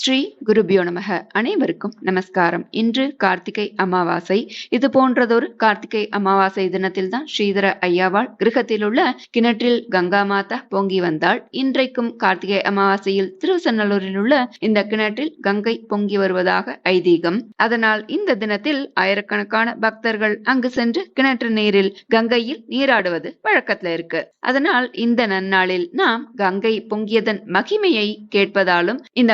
ஸ்ரீ குருபியோ நமக. அனைவருக்கும் நமஸ்காரம். இன்று கார்த்திகை அமாவாசை. இது போன்றதொரு கார்த்திகை அமாவாசை தினத்தில் தான் ஸ்ரீதர ஐயாவாள் கிரகத்தில் உள்ள கிணற்றில் கங்கா மாதா பொங்கி வந்தாள். இன்றைக்கும் கார்த்திகை அமாவாசையில் திருசென்னலூரில் உள்ள இந்த கிணற்றில் கங்கை பொங்கி வருவதாக ஐதீகம். அதனால் இந்த தினத்தில் ஆயிரக்கணக்கான பக்தர்கள் அங்கு சென்று கிணற்று நீரில் கங்கையில் நீராடுவது வழக்கத்துல இருக்கு. அதனால் இந்த நன்னாளில் நாம் கங்கை பொங்கியதன் மகிமையை கேட்பதாலும் இந்த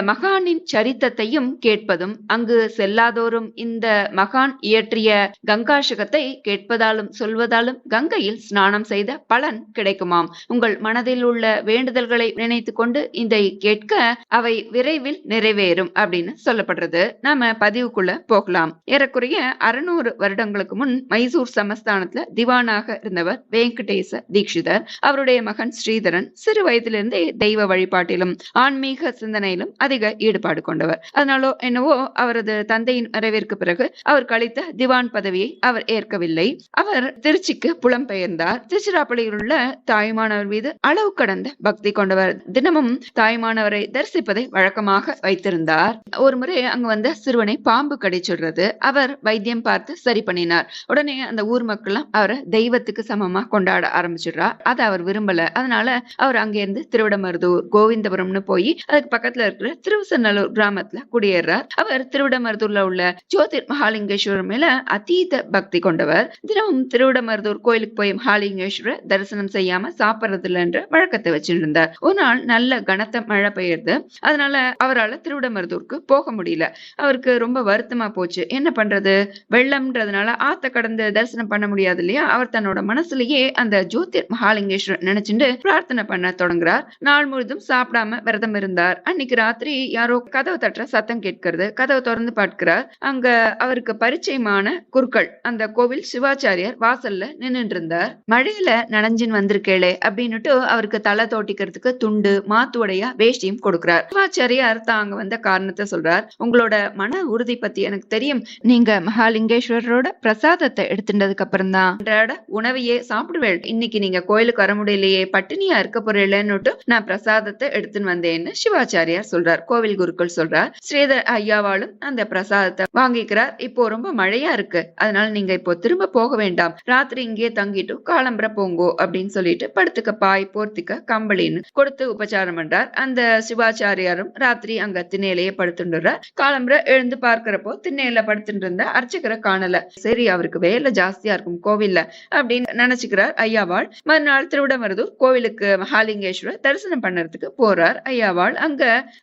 மகானின் சரித்தத்தையும் கேட்பதும் அங்கு செல்லாதோரும் இந்த மகான் இயற்றிய கங்காஷகத்தை கேட்பதாலும் சொல்வதாலும் கங்கையில் ஸ்நானம் செய்த பலன் கிடைக்குமாம். உங்கள் மனதில் உள்ள வேண்டுதல்களை நினைத்து கொண்டு இதை கேட்க அவை விரைவில் நிறைவேறும் அப்படின்னு சொல்லப்படுறது. நாம பதிவுக்குள்ள போகலாம். ஏறக்குறைய அறுநூறு வருடங்களுக்கு முன் மைசூர் சமஸ்தானத்துல திவானாக இருந்தவர் வெங்கடேச தீட்சிதர். அவருடைய மகன் ஸ்ரீதரன் சிறு வயதிலிருந்தே தெய்வ வழிபாட்டிலும் ஆன்மீக சிந்தனையிலும் அதிக ஈடுபாடு கொண்டவர். அதனாலோ என்னவோ அவரது தந்தையின் மறைவிற்கு பிறகு அவர் கழித்த திவான் பதவியை அவர் ஏற்கவில்லை. அவர் திருச்சிக்கு புலம்பெயர்ந்தார். திருச்சிராப்பள்ளியில் உள்ள தாய்மானவர் மீது அளவு கடந்த பக்தி கொண்டவர். தினமும் தாய்மானவரை தரிசிப்பதை வழக்கமாக வைத்திருந்தார். ஒரு முறை அங்கு வந்த சிறுவனை பாம்பு கடிச்சுடுறது அவர் வைத்தியம் பார்த்து சரி பண்ணினார். உடனே அந்த ஊர் மக்கள்லாம் அவரை தெய்வத்துக்கு சமமா கொண்டாட ஆரம்பிச்சிடுறார் அதை அவர் விரும்பல. அதனால அவர் அங்கிருந்து திருவிடமருதூர் கோவிந்தபுரம்னு போய் அதுக்கு பக்கத்துல இருக்கிற திருவசன் திருநல்லூர் கிராமத்துல குடியேறார். அவர் திருவிடமருதூர்ல உள்ள ஜோதிர் மகாலிங்கேஸ்வரர் மேல அதீத பக்தி கொண்டவர். தினமும் திருவிடமருதூர் கோயிலுக்கு போய் மகாலிங்கேஸ்வரர் தரிசனம் செய்யாம சாப்பிடுறது இல்லைன்ற வழக்கத்தை வச்சிருந்தார். ஒரு நாள் நல்ல கனத்த மழை பெய்யுது. அதனால அவரால் திருவிடமருதூருக்கு போக முடியல. அவருக்கு ரொம்ப வருத்தமா போச்சு. என்ன பண்றது? வெள்ளம்ன்றதுனால ஆத்த கடந்து தரிசனம் பண்ண முடியாது இல்லையா? அவர் தன்னோட மனசுலயே அந்த ஜோதிர் மகாலிங்கேஸ்வரர் நினைச்சுட்டு பிரார்த்தனை பண்ண தொடங்குறார். நாள் முழுதும் சாப்பிடாம விரதம் இருந்தார். அன்னைக்கு ராத்திரி யாரோ கதவு தட்டுற சத்தம் கேட்கிறது கதவை திறந்து பார்க்கிறார். அங்க அவருக்கு பரிச்சயமான குருக்கள். அந்த கோவில் சிவாச்சாரியார் வாசல்ல நின்னுட்டு இருந்தார் மழையில நனைஞ்சின் வந்திருக்கேளே அப்படின்னுட்டு அவருக்கு தலை தோட்டிக்கிறதுக்கு துண்டு மாத்துவடையா வேஷ்டியும் கொடுக்கிறார். சிவாச்சாரியார் தான் அங்க வந்த காரணத்தை சொல்றார். உங்களோட மன உறுதி பத்தி எனக்கு தெரியும். நீங்க மகாலிங்கேஸ்வரரோட பிரசாதத்தை எடுத்துட்டதுக்கு அப்புறம் தான் அன்றாட உணவையே சாப்பிடுவேள். இன்னைக்கு நீங்க கோயிலுக்கு வர முடியலையே பட்டினியா இருக்க போறீங்களேன்னுட்டு நான் பிரசாதத்தை எடுத்துன்னு வந்தேன்னு சிவாச்சாரியார் சொல்றார். கோவில் குருக்கள் சொல்றார். ஸ்ரீதர் ஐயாவாலும் அந்த பிரசாதத்தை வாங்கிக்கிறார். இப்போ ரொம்ப மழையா இருக்கு. அதனால நீங்க இப்போ திரும்ப போக வேண்டாம். ராத்திரி இங்கே தங்கிட்டு காலம்பர போங்கோ அப்படின்னு சொல்லிட்டு படுத்துக்க பாய் போர்த்திக்க கம்பளின்னு கொடுத்து உபச்சாரம் பண்றார். அந்த சிவாச்சாரியாரும் ராத்திரி அங்க திண்ணையிலேயே படுத்துடுறார் காலம்பர எழுந்து பார்க்கிறப்போ திண்ணையில படுத்துட்டு இருந்த அர்ச்சகரை காணல. சரி அவருக்கு வேலை ஜாஸ்தியா இருக்கும் கோவில்ல அப்படின்னு நினைச்சுக்கிறார் ஐயாவாள். மறுநாள் திருவிடமருதூர் கோவிலுக்கு மகாலிங்கேஸ்வரர் தரிசனம் பண்ணறதுக்கு போறார் ஐயாவாள். அங்க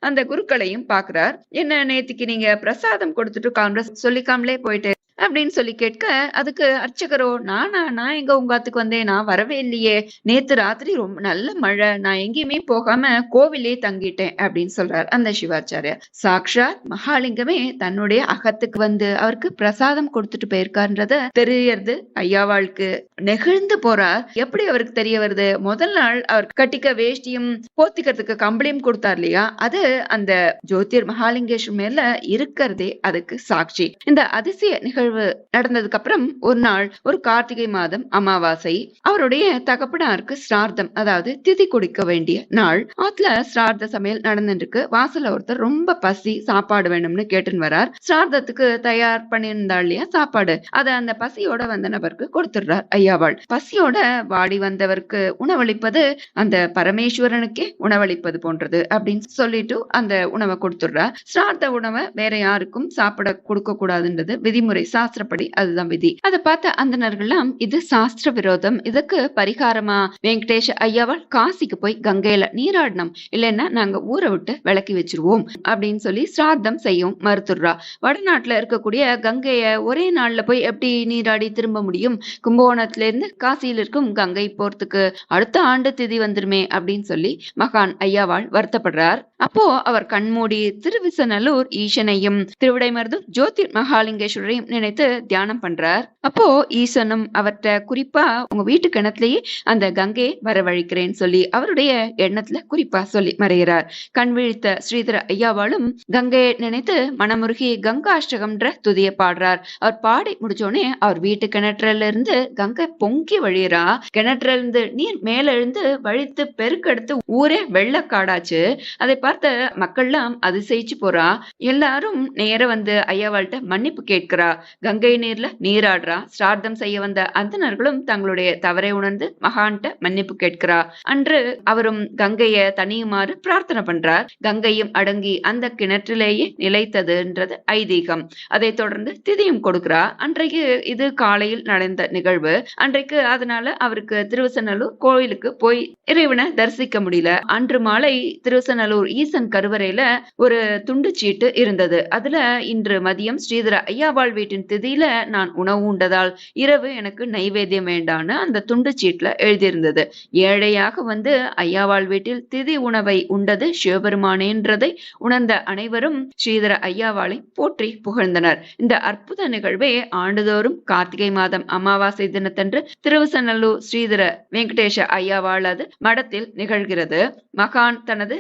அந்த குருக்களை குருக்களையும் பாக்குறார் என்ன நேத்திக்கு நீங்க பிரசாதம் கொடுத்துட்டு காங்கிரஸ் சொல்லிக்காமலே போயிட்டு? அப்படின்னு சொல்லி கேட்க அதுக்கு அர்ச்சகரோ நானா நான் எங்க உங்காத்துக்கு வந்தேன்? நான் வரவே இல்லையே. நேத்து ராத்திரி ரொம்ப நல்ல மழை. நான் எங்கேயுமே போகாம கோவிலே தங்கிட்டேன். அப்படின்னு சொல்றார் அந்த சிவாச்சாரியார். சாக்ஷாத் மகாலிங்கமே தன்னுடைய அகத்துக்கு வந்து அவருக்கு பிரசாதம் கொடுத்துட்டு போயிருக்காருன்றத தெரியறது ஐயாவாளுக்கு நெகிழ்ந்து போறார். எப்படி அவருக்கு தெரிய வருது? முதல் நாள் அவர் கட்டிக்க வேஷ்டியும் போத்திக்கிறதுக்கு கம்பளியும் கொடுத்தார் இல்லையா? அது அந்த ஜோதிர் மகாலிங்கேஸ்வர் மேல இருக்கிறதே அதுக்கு சாட்சி. இந்த அதிசய நிகழ்வு நடந்ததுக்கு அப்புறம் ஒரு நாள் ஒரு கார்த்திகை மாதம் அமாவாசை. அவருடைய தகப்பனாருக்கு ஸ்ரார்த்தம் அதாவது திதி குடிக்க வேண்டிய நாள். ஆத்துல ஸ்ரார்த்த சமையல் நடந்துருக்கு வாசல்ல ஒருத்தர் ரொம்ப பசி சாப்பாடு வேணும்னு கேட்டுன்னு வரார். ஸ்ரார்த்தத்துக்கு தயார் பண்ணியிருந்தா இல்லையா சாப்பாடு. அதை அந்த பசியோட வந்த நபருக்கு கொடுத்துடுறார் ஐயாவாள். பசியோட வாடி வந்தவருக்கு உணவளிப்பது அந்த பரமேஸ்வரனுக்கே உணவளிப்பது போன்றது அப்படின்னு சொல்லிட்டு அந்த உணவு உணவை கொடுத்துடுறா. சிரார்த்த உணவை வேற யாருக்கும் சாப்பிட கொடுக்க கூடாதுன்றது விதிமுறை சாஸ்திரப்படி அதுதான் விதி. அதை பார்த்த அந்தனர்கள்லாம் இது சாஸ்திர விரோதம். இதுக்கு பரிகாரமா? வெங்கடேஷ் ஐயாவால் காசிக்கு போய் கங்கையில நீராடணும். இல்லைன்னா நாங்க ஊரை விட்டு விளக்கி வச்சிருவோம் அப்படின்னு சொல்லி சிரார்த்தம் செய்யும் மறுத்துடுறா. வடநாட்டுல இருக்கக்கூடிய கங்கைய ஒரே நாள்ல போய் எப்படி நீராடி திரும்ப முடியும்? கும்பகோணத்துல இருந்து காசியில் இருக்கும் கங்கை போறதுக்கு அடுத்த ஆண்டு திதி வந்துருமே அப்படின்னு சொல்லி மகான் ஐயாவால் வருத்தப்படுறார். அப்போ அவர் கண்மூடி திருவிசநல்லூர் ஈசனையும் திருவிடைமருது ஜோதிர் மகாலிங்கேஸ்வரரையும் நினைத்து தியானம் பண்றார். அப்போ ஈசனும் அவர்கிட்ட குறிப்பா உங்க வீட்டு கிணத்துலயே அந்த கங்கையை வரவழைக்கிறேன்னு சொல்லி அவருடைய எண்ணத்துல குறிப்பா சொல்லி மறைகிறார். கண் விழித்த ஸ்ரீதர ஐயாவாலும் கங்கையை நினைத்து மனமுருகி கங்காஷ்டகம்ன்ற துதிய பாடுறார். அவர் பாடி முடிச்சோடனே அவர் வீட்டு கிணற்றுல இருந்து கங்கை பொங்கி வழியறா. கிணற்றுல இருந்து நீர் மேல எழுந்து வழித்து பெருக்கெடுத்து ஊரே வெள்ளக்காடாச்சு. அதை பார்த்து பார்த்த மக்கள்லாம் அதிசயிச்சு போறா. எல்லாரும் நேர வந்து ஐயாவாள்கிட்ட மன்னிப்பு கேட்கிறா. கங்கை நீர்ல நீராடுறா. சிரார்த்தம் செய்ய வந்த அந்தனர்களும் தங்களுடைய தவறை உணர்ந்து மகான்கிட்ட மன்னிப்பு கேட்கிறா. அன்று அவரும் கங்கைய தனியுமாறு பிரார்த்தனை பண்றார். கங்கையும் அடங்கி அந்த கிணற்றிலேயே நிலைத்ததுன்றது ஐதீகம். அதைத் தொடர்ந்து திதியும் கொடுக்கிறா. அன்றைக்கு இது காலையில் நடந்த நிகழ்வு. அன்றைக்கு அதனால அவருக்கு திருவசநல்லூர் கோயிலுக்கு போய் இறைவனை தரிசிக்க முடியல. அன்று மாலை திருவசநல்லூர் ஈசன் கருவறையில ஒரு துண்டு சீட்டு இருந்தது. அதுல இன்று மதியம் ஸ்ரீதர ஐயாவாள் வீட்டின் திதியில நான் உணவு உண்டதால் இரவு எனக்கு நைவேத்தியம் வேண்டான்னு அந்த துண்டு சீட்டுல எழுதியிருந்தது. ஏழையாக வந்து ஐயாவாள் வீட்டில் திதி உணவை உண்டது சிவபெருமானேன்றதை உணர்ந்த அனைவரும் ஸ்ரீதர ஐயாவாளை போற்றி புகழ்ந்தனர். இந்த அற்புத நிகழ்வை ஆண்டுதோறும் கார்த்திகை மாதம் அமாவாசை தினத்தன்று திருவசநல்லூர் ஸ்ரீதர வெங்கடேஷ ஐயாவாளது மடத்தில் நிகழ்கிறது. மகான் தனது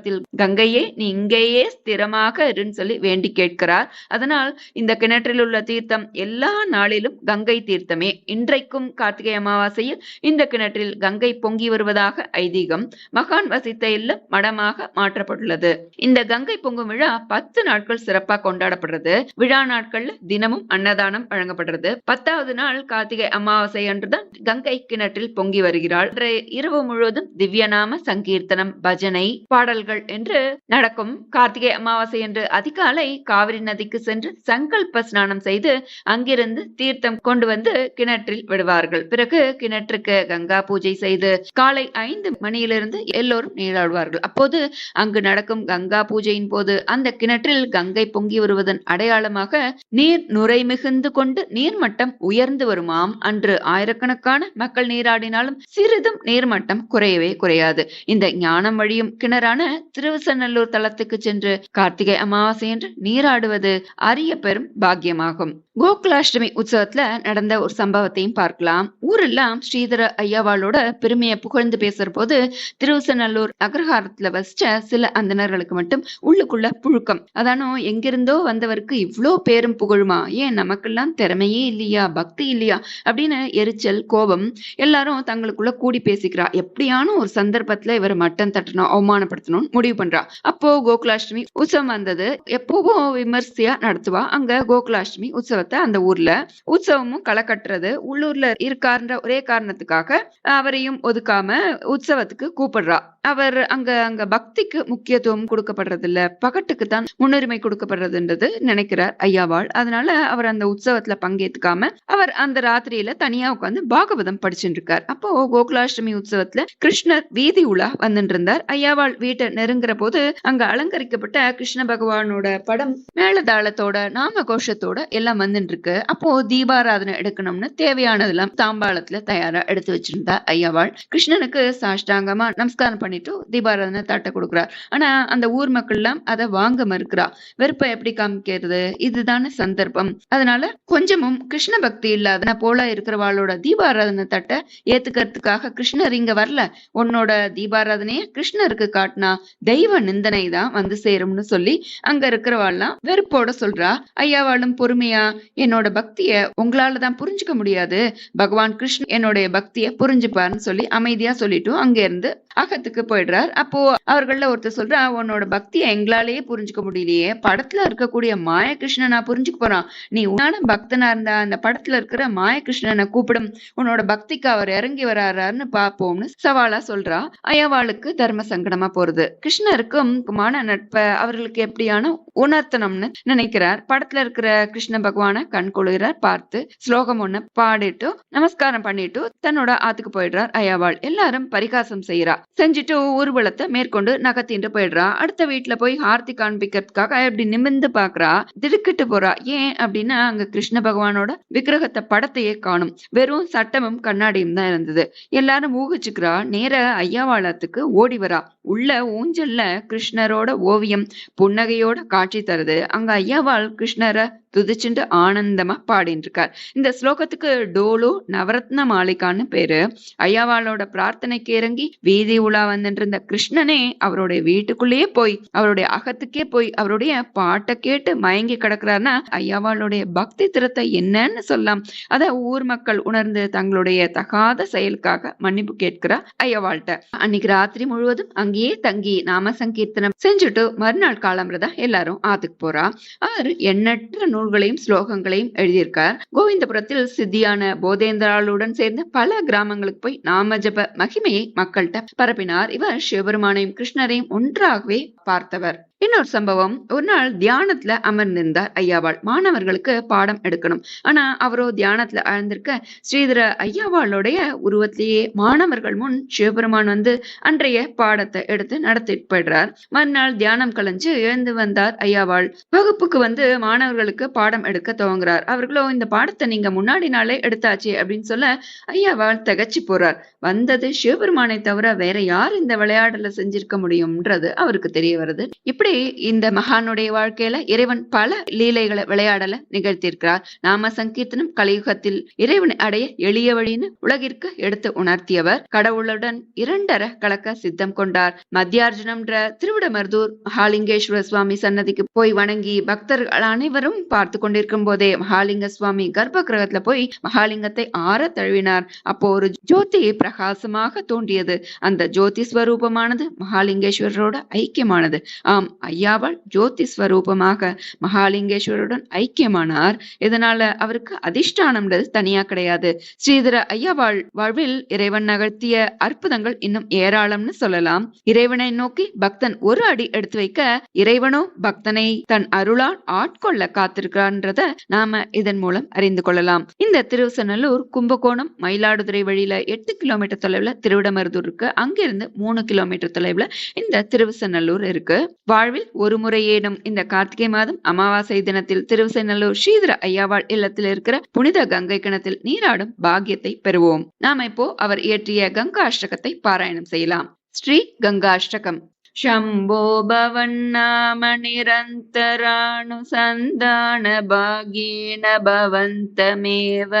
கங்காசகத்தில் கங்கையே நீ இங்கேயே ஸ்திரமாக இருன்னு சொல்லி வேண்டி கேட்கிறார். அதனால் இந்த கிணற்றில் உள்ள தீர்த்தம் எல்லா நாளிலும் கங்கை தீர்த்தமே. இன்றைக்கும் கார்த்திகை அமாவாசையில் இந்த கிணற்றில் கங்கை பொங்கி வருவதாக ஐதீகம் மகான் வசித்த இல்லம் மடமாக மாற்றப்பட்டுள்ளது. இந்த கங்கை பொங்கும் விழா பத்து நாட்கள் சிறப்பாக கொண்டாடப்படுறது. விழா நாட்கள்ல தினமும் அன்னதானம் வழங்கப்படுறது. பத்தாவது நாள் கார்த்திகை அமாவாசை அன்றுதான் கங்கை கிணற்றில் பொங்கி வருகிறாள். இரவு முழுவதும் திவ்யநாம சங்கீர்த்தனம் பஜனை பாடல்கள் என்று நடக்கும். கார்த்திகை அமாவாசை என்று அதிகாலை காவிரி நதிக்கு சென்று சங்கல்ப ஸ்நானம் செய்து அங்கிருந்து தீர்த்தம் கொண்டு வந்து கிணற்றில் விடுவார்கள். பிறகு கிணற்றுக்கு கங்கா பூஜை செய்து காலை ஐந்து மணியிலிருந்து எல்லோரும் நீராடுவார்கள். அப்போது அங்கு நடக்கும் கங்கா பூஜையின் போது அந்த கிணற்றில் கங்கை பொங்கி வருவதன் அடையாளமாக நீர் நுரை மிகுந்து கொண்டு நீர்மட்டம் உயர்ந்து வருமாம். அன்று ஆயிரக்கணக்கான மக்கள் நீராடினாலும் சிறிதும் நீர்மட்டம் குறையவே குறையாது. இந்த ஞானம் வழியும் கிணறான திருவசநல்லூர் தலத்துக்கு சென்று கார்த்திகை அமாவாசை என்று நீராடுவது அரிய பெரும் பாக்கியமாகும். கோகுலாஷ்டமி உற்சவத்துல நடந்த ஒரு சம்பவத்தையும் பார்க்கலாம். ஊரெல்லாம் ஸ்ரீதர ஐயாவாளோட பெருமையை புகழ்ந்து பேசுற போது திருவசநல்லூர் அக்ரஹாரத்துல வசிச்ச சில அந்தணர்களுக்கு மட்டும் உள்ளுக்குள்ள புழுக்கம். அதானோ எங்கிருந்தோ வந்தவருக்கு இவ்ளோ பேரும் புகழுமா? ஏன் நமக்கெல்லாம் திறமையே இல்லையா? பக்தி இல்லையா? அப்படின்னு எரிச்சல் கோபம் எல்லாரும் தங்களுக்குள்ள கூடி பேசிக்கிறா. எப்படியான ஒரு சந்தர்ப்பத்துல இவர் மட்டம் தட்டணும் அவமானப்படுத்தணும். முடிவு பண்றா. அப்போ கோகுலாஷ்டமி உற்சவம் வந்தது. எப்பவும் விமர்சையா நடத்துவா. அங்க கோகுலாஷ்டமி உற்சவத்தை அந்த ஊர்ல உற்சவமும் களை கட்டுறது உள்ளூர்ல இருக்காருன்ற ஒரே காரணத்துக்காக அவரையும் ஒதுக்காம உற்சவத்துக்கு கூப்பிடுறா. அவர் அங்க அங்க பக்திக்கு முக்கியத்துவம் கொடுக்கப்படுறது இல்ல பகட்டுக்கு தான் முன்னுரிமை கொடுக்கப்படுறதுன்றது நினைக்கிறார் ஐயாவாள். அதனால அவர் அந்த உற்சவத்துல பங்கேத்துக்காம அவர் அந்த ராத்திரியில தனியா உட்கார்ந்து பாகவதம் படிச்சுட்டு இருக்கார். அப்போ கோகுலாஷ்டமி உற்சவத்துல கிருஷ்ணர் வீதி உலா வந்துட்டு இருந்தார். ஐயாவாள் வீட்டை நெருங்குற போது அங்க அலங்கரிக்கப்பட்ட கிருஷ்ண பகவானோட படம் மேலதாளத்தோட நாம கோஷத்தோட எல்லாம் வந்துட்டு இருக்கு அப்போ தீபாராதனை எடுக்கணும்னு தேவையானதெல்லாம் தாம்பாளத்துல தயாரா எடுத்து வச்சிருந்தா ஐயாவாள். கிருஷ்ணனுக்கு சாஷ்டாங்கமா நமஸ்காரம் பண்ணிட்டு தீபாராதனை தட்ட கொடுக்குறார். ஆனா அந்த ஊர் மக்கள் எல்லாம் அதை வாங்க மறுக்கிறா. வெறுப்பை எப்படி காமிக்கிறது? இதுதான சந்தர்ப்பம். அதனால கொஞ்சமும் கிருஷ்ண பக்தி இல்லாத போல இருக்கிறவாளோட தீபாராதனை தட்ட ஏத்துக்கிறதுக்காக கிருஷ்ணர் இங்க வரல. உன்னோட தீபாராதனைய கிருஷ்ணருக்கு காட்டினா தெய்வ நிந்தனை தான் வந்து சேரும்னு சொல்லி அங்க இருக்கிறவாள்லாம் வெறுப்போட சொல்றா ஐயாவாலும் பொறுமையா? என்னோட பக்திய உங்களால தான் புரிஞ்சுக்க முடியாது. பகவான் கிருஷ்ணன் என்னுடைய பக்திய புரிஞ்சுப்பார்னு சொல்லி அமைதியா சொல்லிட்டு அங்க இருந்து அகத்துக்கு போயிடுறார். அப்போ அவர்கள ஒருத்தர் சொல்றா உன்னோட பக்தியை எங்களாலேயே புரிஞ்சுக்க முடியலையே. படத்துல இருக்கக்கூடிய மாயகிருஷ்ணனா புரிஞ்சுக்க போறான். நீ உன்னான பக்தனா இருந்தா அந்த படத்துல இருக்கிற மாயகிருஷ்ணனை கூப்பிடும். உன்னோட பக்திக்கு அவர் இறங்கி வராருன்னு பாப்போம்னு சவாலா சொல்றா. அயவாளுக்கு தர்ம சங்கடமா போறது. கிருஷ்ணருக்கும் மான நட்பை அவர்களுக்கு எப்படியான உணர்த்தணும்னு நினைக்கிறார். படத்துல இருக்கிற கிருஷ்ண பகவான கண் கொள்கிறார் பார்த்து ஸ்லோகம் ஒண்ணு பாடிட்டு நமஸ்காரம் பண்ணிட்டு தன்னோட ஆத்துக்கு போயிடுறார் அயாவாள் எல்லாரும் பரிகாசம் செய்யறா செஞ்சுட்டு ஊர்வலத்தை மேற்கொண்டு நகர்த்திட்டு போயிடுறா. அடுத்த வீட்டுல போய் ஆர்த்தி காண்பிக்கிறதுக்காக இப்படி நிமிர்ந்து பாக்குறா. திடுக்கிட்டு போறா. ஏன் அப்படின்னா அங்க கிருஷ்ண பகவானோட விக்கிரகத்தை படத்தையே காணும். வெறும் சட்டமும் கண்ணாடியும் தான் இருந்தது. எல்லாரும் ஊகிச்சுக்கிறா நேர ஐயாவாளத்துக்கு ஓடி வரா. உள்ள ஊஞ்சல்ல கிருஷ்ணரோட ஓவியம் புன்னகையோட காட்சி தருது. அங்க ஐயாவால் கிருஷ்ணரை துதிச்சுண்டு ஆனந்தமா பாடிட்டு இருக்கார் இந்த ஸ்லோகத்துக்கு டோலோ நவரத்ன மாளிகான்னு பேரு. ஐயாவாளோட பிரார்த்தனைக்கு இறங்கி வீதி உலா வந்துட்டு இருந்த கிருஷ்ணனே அவருடைய வீட்டுக்குள்ளேயே போய் அவருடைய அகத்துக்கே போய் அவருடைய பாட்டை கேட்டு மயங்கி கிடக்குறாருன்னா ஐயாவாளுடைய பக்தி திறத்தை என்னன்னு சொல்லலாம் அத ஊர் மக்கள் உணர்ந்து தங்களுடைய தகாத செயலுக்காக மன்னிப்பு கேட்கிறா ஐயாவாள்கிட்ட. அன்னைக்கு ராத்திரி முழுவதும் அங்கேயே தங்கி நாம சங்கீர்த்தனம் செஞ்சுட்டு மறுநாள் காலம்புறதா எல்லாரும் ஆத்துக்கு போறா. அவர் எண்ணற்ற நூல்களையும் ஸ்லோகங்களையும் எழுதியிருக்கார். கோவிந்தபுரத்தில் சித்தியான போதேந்திராளுடன் சேர்ந்து பல கிராமங்களுக்கு போய் நாம ஜப மகிமையை மக்கள்கிட்ட பரப்பினார். இவர் சிவபெருமானையும் கிருஷ்ணரையும் ஒன்றாகவே பார்த்தவர். இன்னொரு சம்பவம். ஒரு நாள் தியானத்துல அமர்ந்திருந்தார் ஐயாவாள். மாணவர்களுக்கு பாடம் எடுக்கணும். ஆனா அவரோ தியானத்துல அழந்திருக்க ஸ்ரீதர ஐயாவாளுடைய உருவத்திலேயே மாணவர்கள் முன் சிவபெருமான் வந்து அன்றைய பாடத்தை எடுத்து நடத்திட்டு போயிடுறார். மறுநாள் தியானம் கலைஞ்சு எழுந்து வந்தார் ஐயாவாள். வகுப்புக்கு வந்து மாணவர்களுக்கு பாடம் எடுக்க துவங்குறார். அவர்களோ இந்த பாடத்தை நீங்க முன்னாடி நாளே எடுத்தாச்சு அப்படின்னு சொல்ல ஐயாவாள் தகச்சு போறார். வந்தது சிவபெருமானை தவிர வேற யார் இந்த விளையாடல செஞ்சிருக்க முடியும்ன்றது அவருக்கு தெரிய வருது. இப்படி இந்த மகானுடைய வாழ்க்கையில இறைவன் பல லீலைகளை விளையாடல நிகழ்த்தியிருக்கிறார். நாம சங்கீர்த்தனம் கலியுகத்தில் இறைவனை அடைய எளிய வழின்னு உலகிற்கு எடுத்து உணர்த்தியவர். கடவுளுடன் இரண்டர கலக்க சித்தம் கொண்டார். மத்தியார்ஜுனம்ன்ற திருவிடமருதூர் மகாலிங்கேஸ்வர சுவாமி சன்னதிக்கு போய் வணங்கி பக்தர்கள் அனைவரும் பார்த்து கொண்டிருக்கும் போதே மகாலிங்க சுவாமி கர்ப்ப கிரகத்துல போய் மகாலிங்கத்தை ஆற தழுவினார். அப்போ ஒரு ஜோதி பிரகாசமாக தோன்றியது. அந்த ஜோதி ஸ்வரூபமானது மகாலிங்கேஸ்வரரோட ஐக்கியமானது. ஆம் ஐயாவால் ஜோதி ஸ்வரூபமாக மகாலிங்கேஸ்வரருடன் ஐக்கியமானார். இதனால அவருக்கு அதிஷ்டானம்ன்றது தனியா கிடையாது. ஸ்ரீதர ஐயாவாள் வாழ்வில் இறைவன் நகர்த்திய அற்புதங்கள் இன்னும் ஏராளம்னு சொல்லலாம். இறைவனை நோக்கி பக்தன் ஒரு அடி எடுத்து வைக்க இறைவனோ பக்தனை தன் அருளால் ஆட்கொள்ள காத்திருக்கிறான்றத நாம இதன் மூலம் அறிந்து கொள்ளலாம். இந்த திருவசநல்லூர் கும்பகோணம் மயிலாடுதுறை வழியில எட்டு கிலோமீட்டர் தொலைவுல திருவிடமருதூர் இருக்கு அங்கிருந்து மூணு கிலோமீட்டர் தொலைவுல இந்த திருவசநல்லூர் இருக்கு. வாழ் வாழ்வில் ஒரு முறையேனும் இந்த கார்த்திகை மாதம் அமாவாசை தினத்தில் திருவசநல்லூர் ஸ்ரீதர ஐயாவாள் இல்லத்தில் இருக்கிற புனித கங்கை கிணத்தில் நீராடும் பாக்கியத்தை பெறுவோம். நாம இப்போ அவர் இயற்றிய கங்கா அஷ்டகத்தை பாராயணம் செய்யலாம். ஸ்ரீ கங்கா அஷ்டகம். शम्भो भवन्नाम निरन्तरानुसन्धानभागेन भवन्तमेव।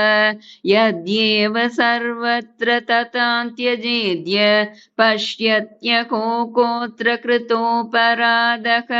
यद्येव सर्वत्र तथान्त्यजेद्य पश्यत्यको कोऽत्र कृतोपराधः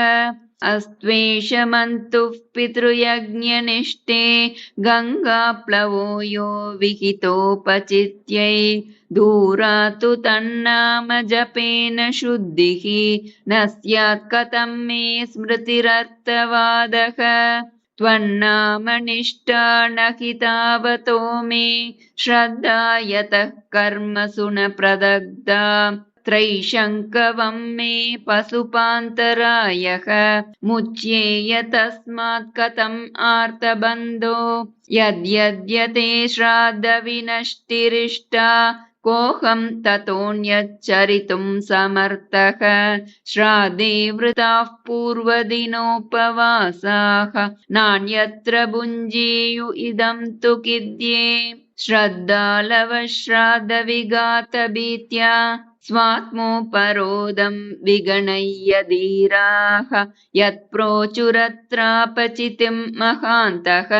अस्त्वेषमन्तुः पितृयज्ञनिष्ठे गङ्गाप्लवो यो विहितोपचित्यै दूरातु तन्नाम जपेन शुद्धिः। न स्यात् कथं मे स्मृतिरर्थवादः। त्वन्नामनिष्ठा न हि तावतो मे। श्रद्धा यतः कर्मसु न प्रदग्धा त्रैशङ्कवं मे पशुपान्तरायः। मुच्येय तस्मात् कथम् आर्तबन्धो? यद्यद्यते श्राद्धविनष्टिरिष्टा कोऽहं ततोऽन्यच्चरितुं समर्थः? श्राद्धे वृताः पूर्वदिनोपवासाः नान्यत्र भुञ्जीयु इदं तु किद्ये? श्रद्धालवश्राद्धविघातभीत्या स्वात्मोपरोदं विगणय्य धीराः यत्प्रोचुरत्रापचितिं महान्तः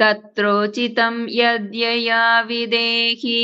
तत्रोचितं यद्यया विदेहि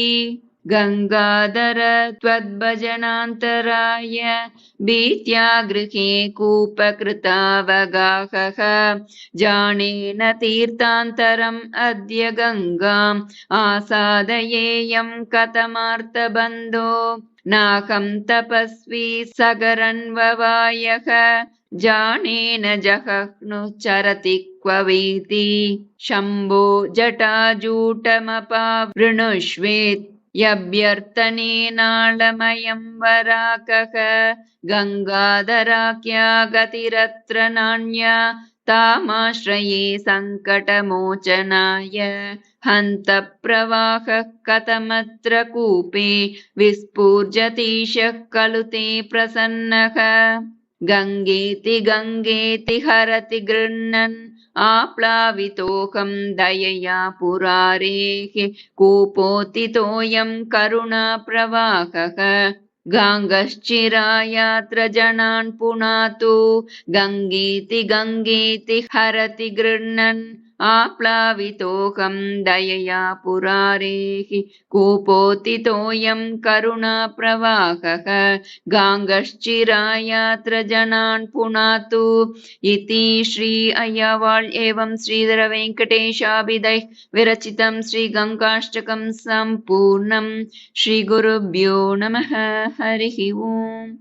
गङ्गाधर त्वद्भजनान्तराय भीत्या गृहे कूपकृतावगाहः। जानेन तीर्थान्तरम् अद्य गङ्गाम् आसादयेयं कथमार्तबन्धो नाहं तपस्वी सगरन्ववायः। जानेन जहह्नु चरति क्व वीति। शम्भो जटाजूटमपावृणुष्वेत् यभ्यर्थनेनालमयं वराकः गङ्गाधराख्या गतिरत्र नान्या तामाश्रये सङ्कटमोचनाय। हन्त प्रवाहः कथमत्र कूपे विस्फूर्जतीशः खलु ते प्रसन्नः। गङ्गेति गङ्गेति हरति गृह्णन् आप्लावितोऽहं दयया पुरारेः कूपोतितोऽयं करुणाप्रवाहः। गाङ्गश्चिरायात्र जनान् पुनातु गङ्गेति गङ्गेति हरति गृह्णन् आप्लावितोऽहं दयया पुरारेः कूपोतितोऽयं करुणाप्रवाहः गाङ्गश्चिरायात्र जनान् पुनातु इति श्री अय्यावाळ् एवं श्रीधरवेङ्कटेशाभिदैः विरचितं श्रीगङ्गाष्टकं सम्पूर्णं श्रीगुरुभ्यो नमः हरिः ओम्